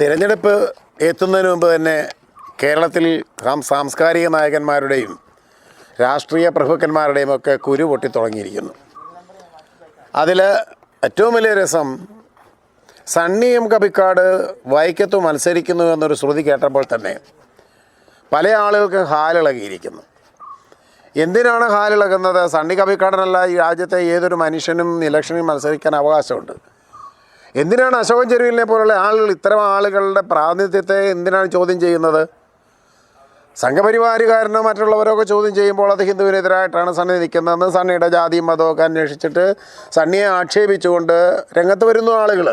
തിരഞ്ഞെടുപ്പ് എത്തുന്നതിന് മുമ്പ് തന്നെ കേരളത്തിൽ സാംസ്കാരിക നായകന്മാരുടെയും രാഷ്ട്രീയ പ്രഭുക്കന്മാരുടെയും ഒക്കെ കുരു പൊട്ടി തുടങ്ങിയിരിക്കുന്നു. അതിൽ ഏറ്റവും വലിയ രസം സണ്ണി എം കബിക്കാട് വൈക്കത്ത് മത്സരിക്കുന്നു എന്നൊരു ശ്രുതി കേട്ടപ്പോൾ തന്നെ പല ആളുകൾക്ക് ഹാലിളകിയിരിക്കുന്നു. എന്തിനാണ് ഹാലിളകുന്നത്? സണ്ണി കബിക്കാടനല്ല ഈ രാജ്യത്തെ ഏതൊരു മനുഷ്യനും ഇലക്ഷനിൽ മത്സരിക്കാൻ അവകാശമുണ്ട്. എന്തിനാണ് അശോകൻ ചെരുവിലിനെ പോലുള്ള ആളുകൾ ഇത്തരം ആളുകളുടെ പ്രാതിനിധ്യത്തെ എന്തിനാണ് ചോദ്യം ചെയ്യുന്നത്? സംഘപരിവാരുകാരനോ മറ്റുള്ളവരോ ഒക്കെ ചോദ്യം ചെയ്യുമ്പോൾ അത് ഹിന്ദുവിനെതിരായിട്ടാണ് സണ്ണി നിൽക്കുന്നതെന്ന് സണ്ണിയുടെ ജാതിയും മതമൊക്കെ അന്വേഷിച്ചിട്ട് സണ്ണിയെ ആക്ഷേപിച്ചുകൊണ്ട് രംഗത്ത് വരുന്നു ആളുകൾ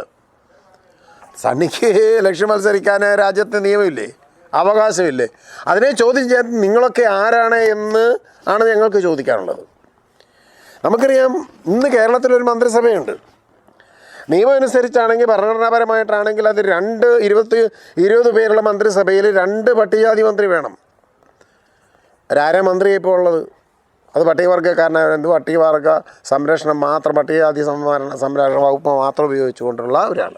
സണ്ണിക്ക് ലക്ഷ്യം മത്സരിക്കാൻ രാജ്യത്തെ നിയമമില്ലേ? അവകാശമില്ലേ? അതിനെ ചോദ്യം ചെയ്യാൻ നിങ്ങളൊക്കെ ആരാണ് എന്ന് ആണ് ഞങ്ങൾക്ക് ചോദിക്കാനുള്ളത്. നമുക്കറിയാം ഇന്ന് കേരളത്തിലൊരു മന്ത്രിസഭയുണ്ട്. നിയമം അനുസരിച്ചാണെങ്കിൽ ഭരണഘടനാപരമായിട്ടാണെങ്കിൽ അത് രണ്ട് ഇരുപത്തി ഇരുപത് പേരുള്ള മന്ത്രിസഭയിൽ രണ്ട് പട്ടികജാതി മന്ത്രി വേണം. ഒരാരെ മന്ത്രി ഇപ്പോൾ ഉള്ളത്. അത് പട്ടികവർഗക്കാരനായ എന്ത് പട്ടികവർഗ സംരക്ഷണം മാത്രം പട്ടികജാതി സംവരണ സംരക്ഷണ വകുപ്പ് മാത്രം ഉപയോഗിച്ചുകൊണ്ടുള്ള ഒരാൾ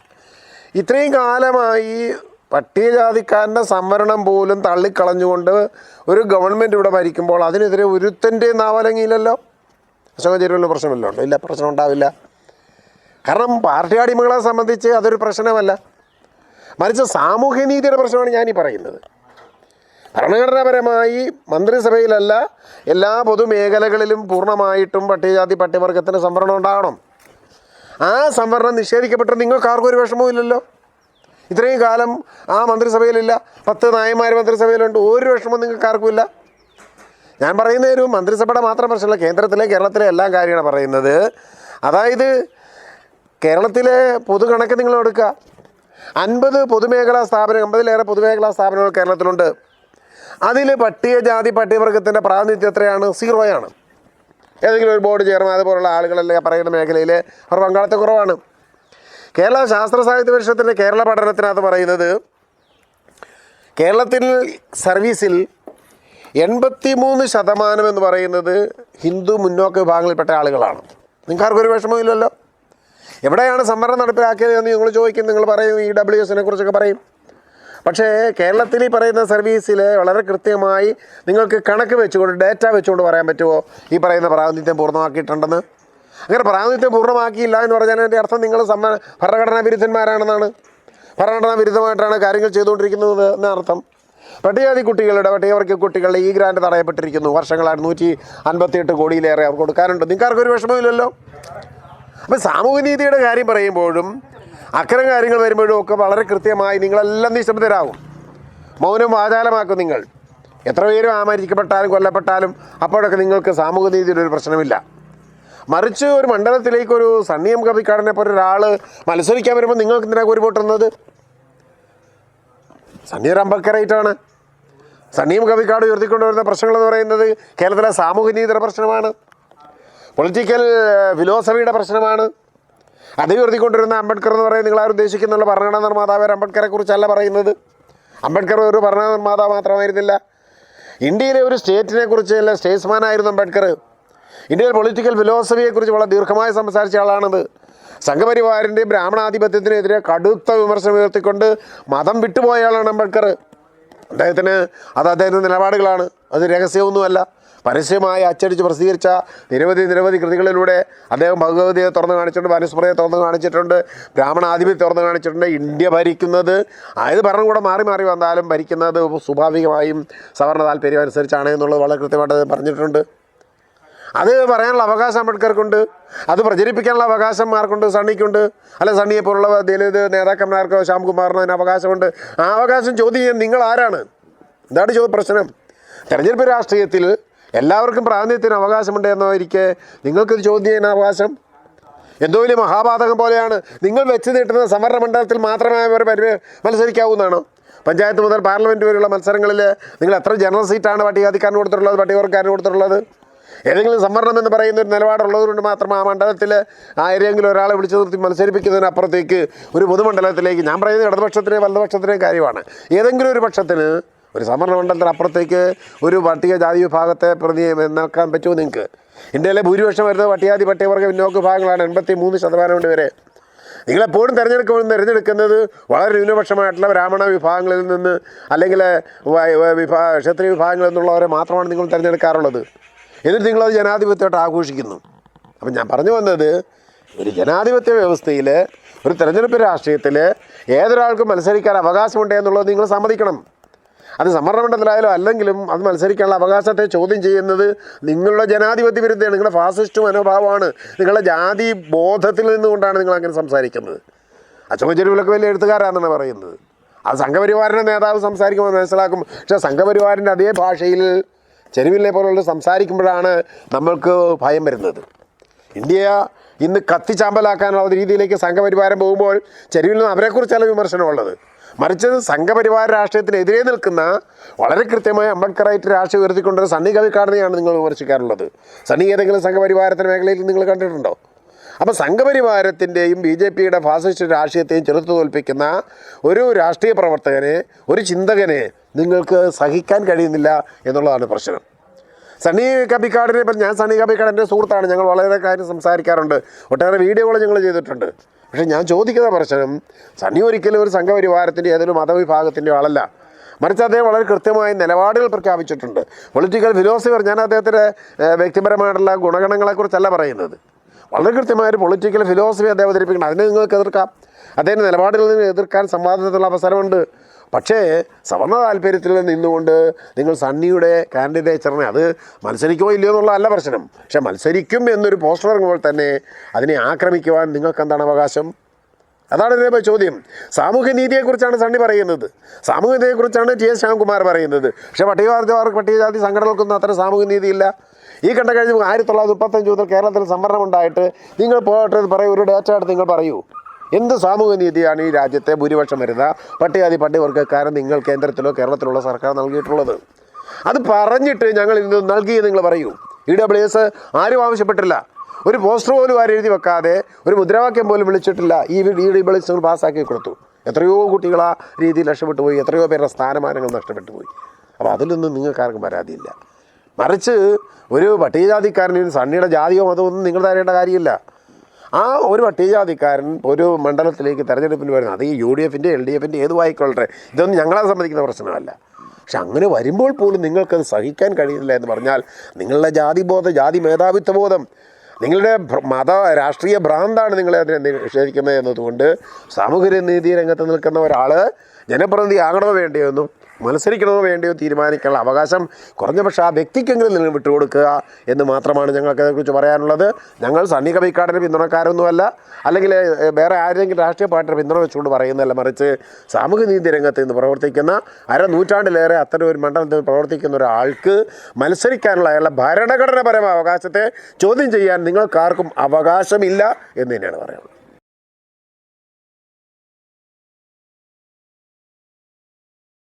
ഇത്രയും കാലമായി പട്ടികജാതിക്കാരന്റെ സംവരണം പോലും തള്ളിക്കളഞ്ഞുകൊണ്ട് ഒരു ഗവൺമെന്റ് ഇവിടെ ഭരിക്കുമ്പോൾ അതിനെതിരെ ഒരുത്തന്റെ നാവലങ്ങിയില്ലല്ലോ? അശോക ചെരുവിൽ പ്രശ്നമല്ലോ ഇല്ല പ്രശ്നം ഉണ്ടാവില്ല. കാരണം പാർട്ടി അടിമകളെ സംബന്ധിച്ച് അതൊരു പ്രശ്നമല്ല. മറിച്ച് സാമൂഹ്യനീതിയുടെ പ്രശ്നമാണ് ഞാനീ പറയുന്നത്. ഭരണഘടനാപരമായി മന്ത്രിസഭയിലല്ല എല്ലാ പൊതുമേഖലകളിലും പൂർണമായിട്ടും പട്ടികജാതി പട്ടികവർഗത്തിന് സംവരണം ഉണ്ടാകണം ആ സംവരണം നിഷേധിക്കപ്പെട്ട നിങ്ങൾക്ക് ആർക്കും ഒരു വിഷമവും ഇല്ലല്ലോ. ഇത്രയും കാലം ആ മന്ത്രിസഭയിലില്ല പത്ത് നായന്മാർ മന്ത്രിസഭയിലുണ്ട് ഒരു വിഷമവും നിങ്ങൾക്ക് ആർക്കും ഇല്ല. ഞാൻ പറയുന്ന ഒരു മന്ത്രിസഭയുടെ മാത്രം പ്രശ്നമല്ല കേന്ദ്രത്തിലെ കേരളത്തിലെ എല്ലാ കാര്യമാണ് പറയുന്നത്. അതായത് കേരളത്തിലെ പൊതുകണക്ക് നിങ്ങൾ എടുക്കുക. അൻപത് പൊതുമേഖലാ സ്ഥാപനം അമ്പതിലേറെ പൊതുമേഖലാ സ്ഥാപനങ്ങൾ കേരളത്തിലുണ്ട്. അതിൽ പട്ടികജാതി പട്ടികവർഗത്തിന്റെ പ്രാതിനിധ്യം എത്രയാണ്? സീറോയാണ് ഏതെങ്കിലും ഒരു ബോർഡ് ചെയർമാൻ അതുപോലുള്ള ആളുകളല്ലേ പറയുന്ന മേഖലയിൽ അവർ പങ്കാളിത്ത കുറവാണ്. കേരള ശാസ്ത്ര സാഹിത്യ പരിഷത്തിന്റെ കേരള പഠനത്തിനകത്ത് പറയുന്നത് കേരളത്തിൽ സർവീസിൽ എൺപത്തി മൂന്ന് ശതമാനം എന്ന് പറയുന്നത് ഹിന്ദു മുന്നോക്ക വിഭാഗങ്ങളിൽപ്പെട്ട ആളുകളാണ്. നിങ്ങൾക്കാർക്കൊരു വിഷമമില്ലല്ലോ എവിടെയാണ് സംവരണം നടപ്പിലാക്കിയത് എന്ന് നിങ്ങൾ ചോദിക്കും. നിങ്ങൾ പറയും ഇ ഡബ്ല്യു എസിനെ കുറിച്ചൊക്കെ പറയും. പക്ഷേ കേരളത്തിൽ ഈ പറയുന്ന സർവീസിൽ വളരെ കൃത്യമായി നിങ്ങൾക്ക് കണക്ക് വെച്ചുകൊണ്ട് ഡേറ്റ വെച്ചുകൊണ്ട് പറയാൻ പറ്റുമോ? ഈ പറയുന്ന പ്രാതിനിധ്യം പൂർണമാക്കിയിട്ടുണ്ടെന്ന്? അങ്ങനെ പ്രാതിനിധ്യം പൂർണമാക്കിയില്ല എന്ന് പറഞ്ഞാൽ അതിന്റെ അർത്ഥം നിങ്ങൾ സമ്മ ഭരണഘടനാ വിരുദ്ധന്മാരാണെന്നാണ്. ഭരണഘടനാ വിരുദ്ധമായിട്ടാണ് കാര്യങ്ങൾ ചെയ്തുകൊണ്ടിരിക്കുന്നത് എന്നർത്ഥം പട്ടികജാതി കുട്ടികളുടെ പട്ടികവർഗ കുട്ടികളുടെ ഈ ഗ്രാൻഡ് തടയപ്പെട്ടിരിക്കുന്നു. വർഷങ്ങളായിട്ട് നൂറ്റി അൻപത്തിയെട്ട് കോടിയിലേറെ അവർക്ക് കൊടുക്കാനുണ്ട്. നിങ്ങൾക്ക് ആർക്കൊരു ഒരു വിഷമമില്ലല്ലോ അപ്പം സാമൂഹ്യനീതിയുടെ കാര്യം പറയുമ്പോഴും അക്കരം കാര്യങ്ങൾ വരുമ്പോഴും ഒക്കെ വളരെ കൃത്യമായി നിങ്ങളെല്ലാം നിശബ്ദരാകും. മൗനം വാചാലമാക്കും നിങ്ങൾ. എത്ര പേരും ആമരിക്കപ്പെട്ടാലും കൊല്ലപ്പെട്ടാലും അപ്പോഴൊക്കെ നിങ്ങൾക്ക് സാമൂഹ്യനീതിയുടെ ഒരു പ്രശ്നമില്ല. മറിച്ച് ഒരു മണ്ഡലത്തിലേക്ക് ഒരു സണ്ണിയം കവിക്കാടനെ പോലെ ഒരാൾ മത്സരിക്കാൻ വരുമ്പോൾ നിങ്ങൾക്ക് എന്തിനാണ് ഒരു പൊട്ടുന്നത് സണ്ണിയർ അമ്പക്കറേറ്റാണ് സണ്ണിയും കവിക്കാട് ഉയർത്തിക്കൊണ്ടുവരുന്ന പ്രശ്നങ്ങൾ എന്ന് പറയുന്നത് കേരളത്തിലെ സാമൂഹ്യനീതിയുടെ പ്രശ്നമാണ്. പൊളിറ്റിക്കൽ ഫിലോസഫിയുടെ പ്രശ്നമാണ്. അതേ ഉയർത്തിക്കൊണ്ടിരുന്ന അംബേദ്കർ എന്ന് പറയുന്നത് നിങ്ങൾ ആരും ഉദ്ദേശിക്കുന്നുള്ള ഭരണഘടനാ നിർമ്മാതാവ് അംബേദ്കറെ കുറിച്ചല്ല പറയുന്നത്. അംബേദ്കർ ഒരു ഭരണ നിർമ്മാതാവ് മാത്രമായിരുന്നില്ല. ഇന്ത്യയിലെ ഒരു സ്റ്റേറ്റിനെ കുറിച്ച് അല്ല സ്റ്റേറ്റ്സ്മാൻ ആയിരുന്നു അംബേദ്കർ ഇന്ത്യയിലെ പൊളിറ്റിക്കൽ ഫിലോസഫിയെക്കുറിച്ച് വളരെ ദീർഘമായി സംസാരിച്ച ആളാണത്. സംഘപരിവാറിന്റെ ബ്രാഹ്മണാധിപത്യത്തിനെതിരെ കടുത്ത വിമർശനം ഉയർത്തിക്കൊണ്ട് മതം വിട്ടുപോയ ആളാണ് അംബേദ്കർ. അദ്ദേഹത്തിന് അത് അദ്ദേഹത്തിന്റെ നിലപാടുകളാണ്. അത് രഹസ്യമൊന്നുമല്ല. പരസ്യമായി അച്ചടിച്ച് പ്രസിദ്ധീകരിച്ച നിരവധി നിരവധി കൃതികളിലൂടെ അദ്ദേഹം ഭഗവതിയെ തുറന്നു കാണിച്ചിട്ടുണ്ട് മനുസ്മൃതിയെ തുറന്നു കാണിച്ചിട്ടുണ്ട് ബ്രാഹ്മണാധിപത്യം തുറന്നു കാണിച്ചിട്ടുണ്ട്. ഇന്ത്യ ഭരിക്കുന്നത് ആയത് ഭരണകൂടം മാറി മാറി വന്നാലും ഭരിക്കുന്നത് സ്വാഭാവികമായും സവർണ താല്പര്യം അനുസരിച്ചാണ് എന്നുള്ളത് വളരെ കൃത്യമായിട്ട് പറഞ്ഞിട്ടുണ്ട്. അത് പറയാനുള്ള അവകാശം അംബേദ്കർക്കുണ്ട്. അത് പ്രചരിപ്പിക്കാനുള്ള അവകാശം ആർക്കുണ്ട്? സണ്ണിക്കുണ്ട്. അല്ല സണ്ണിയെ പോലുള്ള ദലിത് നേതാക്കന്മാർക്കോ ശ്യാംകുമാറിനോ അതിന് അവകാശമുണ്ട്? ആ അവകാശം ചോദ്യം ചെയ്യാൻ നിങ്ങൾ ആരാണ്? എന്താണ് ചോദ്യ പ്രശ്നം. തെരഞ്ഞെടുപ്പ് രാഷ്ട്രീയത്തിൽ എല്ലാവർക്കും പ്രാതിനിധ്യത്തിന് അവകാശമുണ്ട് എന്നവരിക്കെ നിങ്ങൾക്കൊരു ചോദ്യം ചെയ്യാൻ അവകാശം? എന്തോ വലിയ മഹാപാതകം പോലെയാണ്. നിങ്ങൾ വെച്ച് നീട്ടുന്ന സംവരണ മണ്ഡലത്തിൽ മാത്രമേ അവർ പരി മത്സരിക്കാവുന്നതാണോ പഞ്ചായത്ത് മുതൽ പാർലമെന്റ് വരെയുള്ള മത്സരങ്ങളിൽ നിങ്ങൾ എത്ര ജനറൽ സീറ്റാണ് പട്ടികജാതിക്കാരന് കൊടുത്തിട്ടുള്ളത് പട്ടികവർക്കാരന് കൊടുത്തിട്ടുള്ളത്? ഏതെങ്കിലും സംവരണം എന്ന് പറയുന്ന ഒരു നിലപാടുള്ളതുകൊണ്ട് മാത്രം ആ മണ്ഡലത്തിൽ ആരെങ്കിലും ഒരാളെ വിളിച്ചു നിർത്തി മത്സരിപ്പിക്കുന്നതിനപ്പുറത്തേക്ക് ഒരു പൊതുമണ്ഡലത്തിലേക്ക് ഞാൻ പറയുന്നത് ഇടതുപക്ഷത്തിന്റെയും വലതുപക്ഷത്തിന്റെയും കാര്യമാണ്. ഏതെങ്കിലും ഒരു പക്ഷത്തിന് ഒരു സംവരണ മണ്ഡലത്തിന് അപ്പുറത്തേക്ക് ഒരു പട്ടിക ജാതി വിഭാഗത്തെ പ്രതി നിൽക്കാൻ പറ്റുമോ നിങ്ങൾക്ക്? ഇന്ത്യയിലെ ഭൂരിപക്ഷം വരുന്നത് പട്ടികാതി പട്ടികവർഗ പിന്നോക്ക വിഭാഗങ്ങളാണ്. എൺപത്തി മൂന്ന് ശതമാനം വരെ നിങ്ങളെപ്പോഴും തിരഞ്ഞെടുക്കുമ്പോൾ തിരഞ്ഞെടുക്കുന്നത് വളരെ ന്യൂനപക്ഷമായിട്ടുള്ള ബ്രാഹ്മണ വിഭാഗങ്ങളിൽ നിന്ന് അല്ലെങ്കിൽ വിഭാ ക്ഷത്രിയ വിഭാഗങ്ങളിൽ നിന്നുള്ളവരെ മാത്രമാണ് നിങ്ങൾ തിരഞ്ഞെടുക്കാറുള്ളത്. എന്നിട്ട് നിങ്ങളത് ജനാധിപത്യമായിട്ട് ആഘോഷിക്കുന്നു. അപ്പം ഞാൻ പറഞ്ഞു വന്നത് ഒരു ജനാധിപത്യ വ്യവസ്ഥയിൽ ഒരു തെരഞ്ഞെടുപ്പ് രാഷ്ട്രീയത്തിൽ ഏതൊരാൾക്കും മത്സരിക്കാൻ അവകാശമുണ്ട് എന്നുള്ളത് നിങ്ങൾ സമ്മതിക്കണം. അത് സമ്മർദ്ദ മണ്ഡലമായാലും അല്ലെങ്കിലും അത് മത്സരിക്കാനുള്ള അവകാശത്തെ ചോദ്യം ചെയ്യുന്നത് നിങ്ങളുടെ ജനാധിപത്യ വിരുദ്ധമാണ് നിങ്ങളുടെ ഫാസിസ്റ്റ് മനോഭാവമാണ്. നിങ്ങളുടെ ജാതി ബോധത്തിൽ നിന്നുകൊണ്ടാണ് നിങ്ങൾ അങ്ങനെ സംസാരിക്കുന്നത്. അച്ചമ്മച്ചെരുവിലൊക്കെ വലിയ എഴുത്തുകാരാണെന്നാണ് പറയുന്നത്. അത് സംഘപരിവാറിന്റെ നേതാവ് സംസാരിക്കുമ്പോൾ മനസ്സിലാക്കും. പക്ഷേ സംഘപരിവാറിന്റെ അതേ ഭാഷയിൽ ചെരുവിലെ പോലുള്ള സംസാരിക്കുമ്പോഴാണ് നമ്മൾക്ക് ഭയം വരുന്നത്. ഇന്ത്യ ഇന്ന് കത്തിച്ചാമ്പലാക്കാനുള്ള രീതിയിലേക്ക് സംഘപരിവാരം പോകുമ്പോൾ ചെരുവിൽ നിന്ന് അവരെക്കുറിച്ചല്ല വിമർശനമുള്ളത് മറിച്ച് സംഘപരിവാര രാഷ്ട്രീയത്തിനെതിരെ നിൽക്കുന്ന വളരെ കൃത്യമായ അംബേദ്കറായിട്ട് രാഷ്ട്രീയം ഉയർത്തിക്കൊണ്ടൊരു സണ്ണി കവിക്കാടിനെയാണ് നിങ്ങൾ വിമർശിക്കാറുള്ളത്. സണ്ണി ഏതെങ്കിലും സംഘപരിവാരത്തിന്റെ മേഖലയിൽ നിങ്ങൾ കണ്ടിട്ടുണ്ടോ? അപ്പോൾ സംഘപരിവാരത്തിന്റെയും ബി ജെ പിയുടെ ഫാസിസ്റ്റ് രാഷ്ട്രീയത്തെയും ചെറുത്തു തോൽപ്പിക്കുന്ന ഒരു രാഷ്ട്രീയ പ്രവർത്തകനെ ഒരു ചിന്തകനെ നിങ്ങൾക്ക് സഹിക്കാൻ കഴിയുന്നില്ല എന്നുള്ളതാണ് പ്രശ്നം. സണ്ണി കബിക്കാടിനെ ഇപ്പം ഞാൻ സണ്ണി കബിക്കാട് എന്റെ സുഹൃത്താണ്. ഞങ്ങൾ വളരെ കാര്യം സംസാരിക്കാറുണ്ട്. ഒട്ടേറെ വീഡിയോകൾ ഞങ്ങൾ ചെയ്തിട്ടുണ്ട്. പക്ഷേ ഞാൻ ചോദിക്കുന്ന പ്രശ്നം സണ്ണി ഒരിക്കലും ഒരു സംഘപരിവാരത്തിന്റെ ഏതൊരു മതവിഭാഗത്തിന്റെ ആളല്ല. മറിച്ച് അദ്ദേഹം വളരെ കൃത്യമായ നിലപാടുകൾ പ്രഖ്യാപിച്ചിട്ടുണ്ട്. പൊളിറ്റിക്കൽ ഫിലോസഫർ ഞാൻ അദ്ദേഹത്തിന്റെ വ്യക്തിപരമായിട്ടുള്ള ഗുണഗണങ്ങളെക്കുറിച്ചല്ല പറയുന്നത്. വളരെ കൃത്യമായ ഒരു പൊളിറ്റിക്കൽ ഫിലോസഫി അദ്ദേഹം അവതരിപ്പിക്കണം അതിനെ നിങ്ങൾക്ക് എതിർക്കാം. അദ്ദേഹത്തിന്റെ നിലപാടുകളിൽ നിന്ന് എതിർക്കാൻ സംവാദത്തിനുള്ള അവസരമുണ്ട്. പക്ഷേ സവർണ താല്പര്യത്തിൽ നിന്നുകൊണ്ട് നിങ്ങൾ സണ്ണിയുടെ കാൻഡിഡേച്ചറിനെ അത് മത്സരിക്കുമോ ഇല്ലയോ എന്നുള്ളതല്ല പ്രശ്നം. പക്ഷേ മത്സരിക്കും എന്നൊരു പോസ്റ്റർ ഇറങ്ങുമ്പോൾ തന്നെ അതിനെ ആക്രമിക്കുവാൻ നിങ്ങൾക്ക് എന്താണ് അവകാശം? അതാണ് ഇതിന്റെ ചോദ്യം. സാമൂഹ്യ നീതിയെക്കുറിച്ചാണ് സണ്ണി പറയുന്നത്. സാമൂഹ്യ നീതിയെക്കുറിച്ചാണ് ടി എസ് ശ്യാംകുമാർ പറയുന്നത്. പക്ഷേ പട്ടികവർഗ പട്ടികജാതി സംഘടനകൾക്കൊന്നും അത്ര സാമൂഹ്യ നീതിയില്ല. ഈ കണ്ട കഴിഞ്ഞ ആയിരത്തി തൊള്ളായിരത്തി മുപ്പത്തഞ്ച് മുതൽ കേരളത്തിൽ സംവരണം ഉണ്ടായിട്ട് നിങ്ങൾ പോയിട്ട് പറയൂ. ഒരു ഡേറ്റ എടുത്ത് നിങ്ങൾ പറയൂ. എന്ത് സാമൂഹ്യ നീതിയാണ് ഈ രാജ്യത്തെ ഭൂരിപക്ഷം വരുന്ന പട്ടികജാതി പട്ടികവർഗക്കാരൻ നിങ്ങൾ കേന്ദ്രത്തിലോ കേരളത്തിലുള്ള സർക്കാർ നൽകിയിട്ടുള്ളത്? അത് പറഞ്ഞിട്ട് ഞങ്ങൾ ഇന്ന് നൽകി നിങ്ങൾ പറയൂ. ഇ ഡബ്ല്യു എസ് ആരും ആവശ്യപ്പെട്ടില്ല. ഒരു പോസ്റ്റർ പോലും ആരും എഴുതി വെക്കാതെ ഒരു മുദ്രാവാക്യം പോലും വിളിച്ചിട്ടില്ല. ഈ ഈ എസ് പാസ്സാക്കി കൊടുത്തു. എത്രയോ കുട്ടികൾ ആ രീതിയിൽ നഷ്ടപ്പെട്ടു പോയി എത്രയോ പേരുടെ സ്ഥാനമാനങ്ങൾ നഷ്ടപ്പെട്ടു പോയി അപ്പോൾ അതിലൊന്നും നിങ്ങൾക്കാർക്കും പരാതിയില്ല. മറിച്ച് ഒരു പട്ടികജാതിക്കാരനും സണ്ണിയുടെ ജാതിയോ മതമോ ഒന്നും നിങ്ങൾ തരേണ്ട കാര്യമില്ല. ആ ഒരു പട്ടികജാതിക്കാരൻ ഒരു മണ്ഡലത്തിലേക്ക് തെരഞ്ഞെടുപ്പിന് വരുന്നത് അത് ഈ യു ഡി എഫിന്റെ എൽ ഡി എഫിന്റെ ഏത് വായിക്കൊള്ളട്ടെ? ഇതൊന്നും ഞങ്ങളെ സംബന്ധിക്കുന്ന പ്രശ്നമല്ല. പക്ഷെ അങ്ങനെ വരുമ്പോൾ പോലും നിങ്ങൾക്കത് സഹിക്കാൻ കഴിയില്ല എന്ന് പറഞ്ഞാൽ നിങ്ങളുടെ ജാതിബോധം ജാതി മേധാവിത്വ ബോധം നിങ്ങളുടെ മത രാഷ്ട്രീയ ഭ്രാന്താണ് നിങ്ങളെ അതിനെ നിഷേധിക്കുന്നത് എന്നതുകൊണ്ട് സാമൂഹ്യ നീതി രംഗത്ത് നിൽക്കുന്ന ഒരാൾ ജനപ്രതിനിധി ആകണമോ വേണ്ടിയോ എന്നും മത്സരിക്കണമോ വേണ്ടയോ തീരുമാനിക്കാനുള്ള അവകാശം കുറഞ്ഞ പക്ഷേ ആ വ്യക്തിക്കെങ്കിലും നിങ്ങൾ വിട്ടുകൊടുക്കുക എന്ന് മാത്രമാണ് ഞങ്ങൾക്ക് അതേക്കുറിച്ച് പറയാനുള്ളത്. ഞങ്ങൾ സണ്ണി കവിക്കാടിന് പിന്തുണക്കാരൊന്നുമല്ല അല്ലെങ്കിൽ വേറെ ആരെങ്കിലും രാഷ്ട്രീയ പാർട്ടിയുടെ പിന്തുണ വെച്ചുകൊണ്ട് പറയുന്നതല്ല മറിച്ച് സാമൂഹ്യ നീതി രംഗത്ത് നിന്ന് പ്രവർത്തിക്കുന്ന അര നൂറ്റാണ്ടിലേറെ അത്തരം ഒരു മണ്ഡലത്തിൽ പ്രവർത്തിക്കുന്ന ഒരാൾക്ക് മത്സരിക്കാനുള്ള അയാളുടെ ഭരണഘടനാപരമായ അവകാശത്തെ ചോദ്യം ചെയ്യാൻ നിങ്ങൾക്കാർക്കും അവകാശമില്ല എന്ന് തന്നെയാണ് പറയുന്നത്